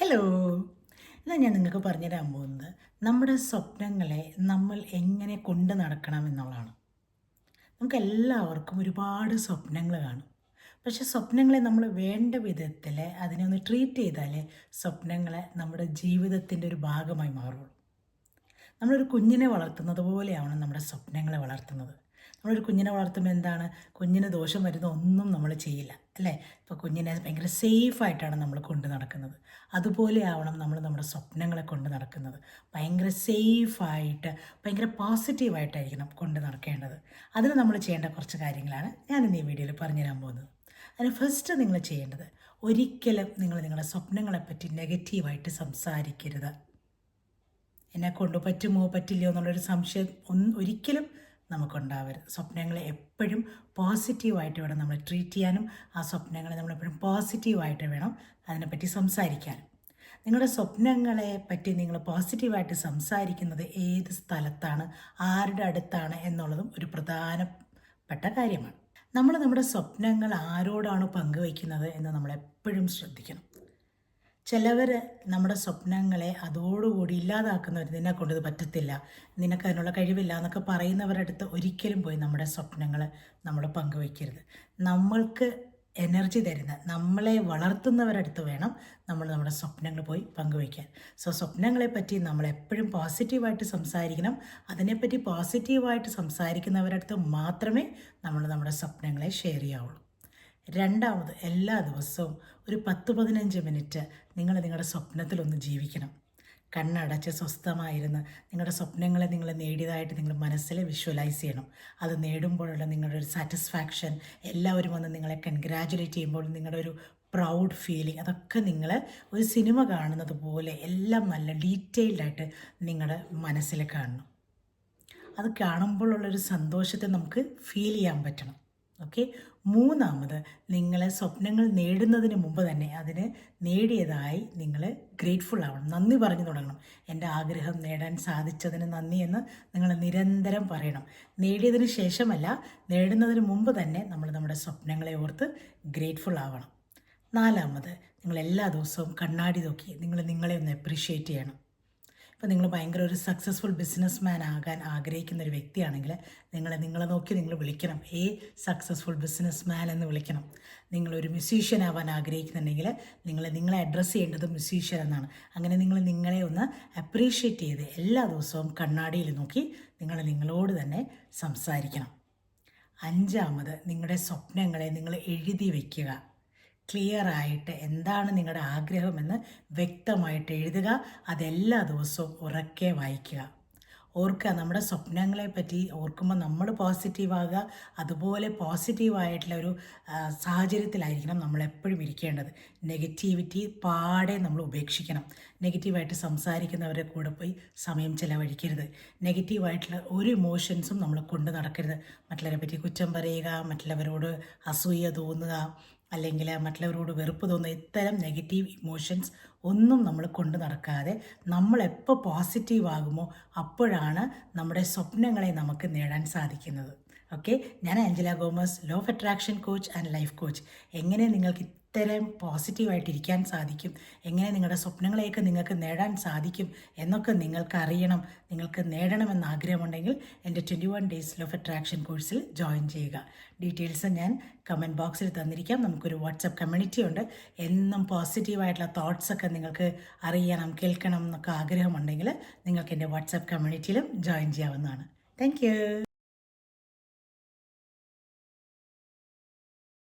Hello എന്നാൽ ഞാൻ നിങ്ങൾക്ക് പറഞ്ഞുതരാൻ പോകുന്നത്. നമ്മുടെ സ്വപ്നങ്ങളെ നമ്മൾ എങ്ങനെ കൊണ്ടു നടക്കണം എന്നുള്ളതാണ്. നമുക്ക് എല്ലാവർക്കും ഒരുപാട് സ്വപ്നങ്ങൾ കാണും. പക്ഷെ സ്വപ്നങ്ങളെ നമ്മൾ വേണ്ട വിധത്തിൽ അതിനെ ഒന്ന് ട്രീറ്റ് ചെയ്താലേ സ്വപ്നങ്ങളെ നമ്മുടെ ജീവിതത്തിന്റെ ഒരു ഭാഗമായി മാറുള്ളൂ. നമ്മളൊരു കുഞ്ഞിനെ വളർത്തുന്നത് പോലെയാണ് നമ്മുടെ സ്വപ്നങ്ങളെ വളർത്തുന്നത്. നമ്മളൊരു കുഞ്ഞിനെ വളർത്തുമ്പോൾ എന്താണ്? കുഞ്ഞിന് ദോഷം വരുന്ന ഒന്നും നമ്മൾ ചെയ്യില്ല അല്ലേ? ഇപ്പോൾ കുഞ്ഞിനെ ഭയങ്കര സേഫായിട്ടാണ് നമ്മൾ കൊണ്ട് നടക്കുന്നത്. അതുപോലെ ആവണം നമ്മൾ നമ്മുടെ സ്വപ്നങ്ങളെ കൊണ്ട് നടക്കുന്നത്. ഭയങ്കര സേഫായിട്ട് ഭയങ്കര പോസിറ്റീവായിട്ടായിരിക്കണം കൊണ്ട് നടക്കേണ്ടത്. അതിന് നമ്മൾ ചെയ്യേണ്ട കുറച്ച് കാര്യങ്ങളാണ് ഞാൻ ഇന്ന് ഈ വീഡിയോയിൽ പറഞ്ഞു തരാൻ പോകുന്നത്. അതിന് ഫസ്റ്റ് നിങ്ങൾ ചെയ്യേണ്ടത് ഒരിക്കലും നിങ്ങൾ നിങ്ങളുടെ സ്വപ്നങ്ങളെപ്പറ്റി നെഗറ്റീവായിട്ട് സംസാരിക്കരുത്. എന്നെ കൊണ്ട് പറ്റുമോ? പറ്റില്ലയോ? എന്നുള്ളൊരു സംശയം ഒന്ന് ഒരിക്കലും നമുക്കുണ്ടാവരുത്. സ്വപ്നങ്ങളെ എപ്പോഴും പോസിറ്റീവായിട്ട് വേണം നമ്മൾ ട്രീറ്റ് ചെയ്യാനും ആ സ്വപ്നങ്ങളെ നമ്മളെപ്പോഴും പോസിറ്റീവായിട്ട് വേണം അതിനെപ്പറ്റി സംസാരിക്കാനും. നിങ്ങളുടെ സ്വപ്നങ്ങളെ പറ്റി നിങ്ങൾ പോസിറ്റീവായിട്ട് സംസാരിക്കുന്നത് ഏത് സ്ഥലത്താണ് ആരുടെ അടുത്താണ് എന്നുള്ളതും ഒരു പ്രധാനപ്പെട്ട കാര്യമാണ്. നമ്മൾ നമ്മുടെ സ്വപ്നങ്ങൾ ആരോടാണ് പങ്കുവയ്ക്കുന്നത് എന്ന് നമ്മൾ എപ്പോഴും ശ്രദ്ധിക്കണം. ചിലവർ നമ്മുടെ സ്വപ്നങ്ങളെ അതോടുകൂടി ഇല്ലാതാക്കുന്നവർ നിന്നെ കൊണ്ടത് പറ്റത്തില്ല. നിനക്ക് അതിനുള്ള കഴിവില്ല എന്നൊക്കെ പറയുന്നവരുടെ അടുത്ത് ഒരിക്കലും പോയി നമ്മുടെ സ്വപ്നങ്ങൾ നമ്മൾ പങ്കുവയ്ക്കരുത്. നമ്മൾക്ക് എനർജി തരുന്ന നമ്മളെ വളർത്തുന്നവരുടെ അടുത്ത് വേണം നമ്മൾ നമ്മുടെ സ്വപ്നങ്ങൾ പോയി പങ്കുവയ്ക്കാൻ. സോ സ്വപ്നങ്ങളെ പറ്റി നമ്മൾ എപ്പോഴും പോസിറ്റീവായിട്ട് സംസാരിക്കണം. അതിനെപ്പറ്റി പോസിറ്റീവായിട്ട് സംസാരിക്കുന്നവരുടെ അടുത്ത് മാത്രമേ നമ്മൾ നമ്മുടെ സ്വപ്നങ്ങളെ ഷെയർ ചെയ്യാവുള്ളൂ. രണ്ടാമത് എല്ലാ ദിവസവും ഒരു പത്ത് പതിനഞ്ച് മിനിറ്റ് നിങ്ങൾ നിങ്ങളുടെ സ്വപ്നത്തിലൊന്ന് ജീവിക്കണം. കണ്ണടച്ച് സ്വസ്ഥമായിരുന്ന് നിങ്ങളുടെ സ്വപ്നങ്ങളെ നിങ്ങൾ നേടിയതായിട്ട് നിങ്ങൾ മനസ്സിൽ വിഷ്വലൈസ് ചെയ്യണം. അത് നേടുമ്പോഴുള്ള നിങ്ങളുടെ ഒരു സാറ്റിസ്ഫാക്ഷൻ എല്ലാവരും വന്ന് നിങ്ങളെ കൺഗ്രാജുലേറ്റ് ചെയ്യുമ്പോൾ നിങ്ങളുടെ ഒരു പ്രൗഡ് ഫീലിംഗ് അതൊക്കെ നിങ്ങൾ ഒരു സിനിമ കാണുന്നത് പോലെ എല്ലാം നല്ല ഡീറ്റെയിൽഡായിട്ട് നിങ്ങളുടെ മനസ്സിൽ കാണണം. അത് കാണുമ്പോഴുള്ളൊരു സന്തോഷത്തെ നമുക്ക് ഫീൽ ചെയ്യാൻ പറ്റണം. ഓക്കെ? മൂന്നാമത് നിങ്ങൾ സ്വപ്നങ്ങൾ നേടുന്നതിന് മുമ്പ് തന്നെ അതിന് നേടിയതായി നിങ്ങൾ ഗ്രേറ്റ്ഫുൾ ആവണം. നന്ദി പറഞ്ഞു തുടങ്ങണം. എന്റെ ആഗ്രഹം നേടാൻ സാധിച്ചതിന് നന്ദി എന്ന് നിങ്ങൾ നിരന്തരം പറയണം. നേടിയതിന് ശേഷമല്ല നേടുന്നതിന് മുമ്പ് തന്നെ നമ്മൾ നമ്മുടെ സ്വപ്നങ്ങളെ ഓർത്ത് ഗ്രേറ്റ്ഫുൾ ആവണം. നാലാമത് നിങ്ങൾ എല്ലാ ദിവസവും കണ്ണാടി നോക്കി നിങ്ങൾ നിങ്ങളെ ഒന്ന് അപ്രീഷിയേറ്റ് ചെയ്യണം. ഇപ്പോൾ നിങ്ങൾ ഭയങ്കര ഒരു സക്സസ്ഫുൾ ബിസിനസ് മാൻ ആകാൻ ആഗ്രഹിക്കുന്ന ഒരു വ്യക്തിയാണെങ്കിൽ നിങ്ങൾ നിങ്ങളെ നോക്കി നിങ്ങൾ വിളിക്കണം. ഏ സക്സസ്ഫുൾ ബിസിനസ് മാൻ എന്ന് വിളിക്കണം. നിങ്ങളൊരു മ്യൂസീഷ്യൻ ആവാൻ ആഗ്രഹിക്കുന്നുണ്ടെങ്കിൽ നിങ്ങൾ നിങ്ങളെ അഡ്രസ്സ് ചെയ്യേണ്ടത് മ്യൂസീഷ്യൻ എന്നാണ്. അങ്ങനെ നിങ്ങൾ നിങ്ങളെ ഒന്ന് അപ്രീഷിയേറ്റ് ചെയ്ത് എല്ലാ ദിവസവും കണ്ണാടിയിൽ നോക്കി നിങ്ങൾ നിങ്ങളോട് തന്നെ സംസാരിക്കണം. അഞ്ചാമത് നിങ്ങളുടെ സ്വപ്നങ്ങളെ നിങ്ങൾ എഴുതി വയ്ക്കുക ക്ലിയർ ആയിട്ട് എന്താണ് നിങ്ങളുടെ ആഗ്രഹമെന്ന് വ്യക്തമായിട്ട് എഴുതുക. അതെല്ലാ ദിവസവും ഉറക്കെ വായിക്കുക. ഓർക്കുക നമ്മുടെ സ്വപ്നങ്ങളെ പറ്റി ഓർക്കുമ്പോൾ നമ്മൾ പോസിറ്റീവാകുക അതുപോലെ പോസിറ്റീവായിട്ടുള്ള ഒരു സാഹചര്യത്തിലായിരിക്കണം നമ്മൾ എപ്പോഴും ഇരിക്കേണ്ടത്. നെഗറ്റിവിറ്റി പാടെ നമ്മൾ ഉപേക്ഷിക്കണം. നെഗറ്റീവായിട്ട് സംസാരിക്കുന്നവരെ കൂടെ പോയി സമയം ചിലവഴിക്കരുത്. നെഗറ്റീവായിട്ടുള്ള ഒരു ഇമോഷൻസും നമ്മൾ കൊണ്ടു നടക്കരുത്. മറ്റുള്ളവരെ പറ്റി കുറ്റം പറയുക മറ്റുള്ളവരോട് അസൂയ തോന്നുക അല്ലെങ്കിൽ മറ്റുള്ളവരോട് വെറുപ്പ് തോന്നുന്ന ഇത്തരം നെഗറ്റീവ് ഇമോഷൻസ് ഒന്നും നമ്മൾ കൊണ്ട് നടക്കാതെ നമ്മൾ എപ്പോൾ പോസിറ്റീവ് ആകുമോ അപ്പോഴാണ് നമ്മുടെ സ്വപ്നങ്ങളെ നമുക്ക് നേടാൻ സാധിക്കുന്നത്. ഓക്കെ ഞാൻ Angela Gomez law of attraction coach and life coach എങ്ങനെ നിങ്ങൾക്ക് ഇത്തരം പോസിറ്റീവായിട്ടിരിക്കാൻ സാധിക്കും. എങ്ങനെ നിങ്ങളുടെ സ്വപ്നങ്ങളെയൊക്കെ നിങ്ങൾക്ക് നേടാൻ സാധിക്കും എന്നൊക്കെ നിങ്ങൾക്ക് അറിയണം നിങ്ങൾക്ക് നേടണമെന്ന് ആഗ്രഹമുണ്ടെങ്കിൽ എന്റെ twenty one days of attraction കോഴ്സിൽ ജോയിൻ ചെയ്യുക. ഡീറ്റെയിൽസ് ഞാൻ കമന്റ് ബോക്സിൽ തന്നിരിക്കാം. നമുക്കൊരു വാട്സപ്പ് കമ്മ്യൂണിറ്റി ഉണ്ട്. എന്നും പോസിറ്റീവായിട്ടുള്ള തോട്ട്സൊക്കെ നിങ്ങൾക്ക് അറിയണം കേൾക്കണം എന്നൊക്കെ ആഗ്രഹമുണ്ടെങ്കിൽ നിങ്ങൾക്ക് എന്റെ വാട്സപ്പ് കമ്മ്യൂണിറ്റിയിലും ജോയിൻ ചെയ്യാവുന്നതാണ്. താങ്ക്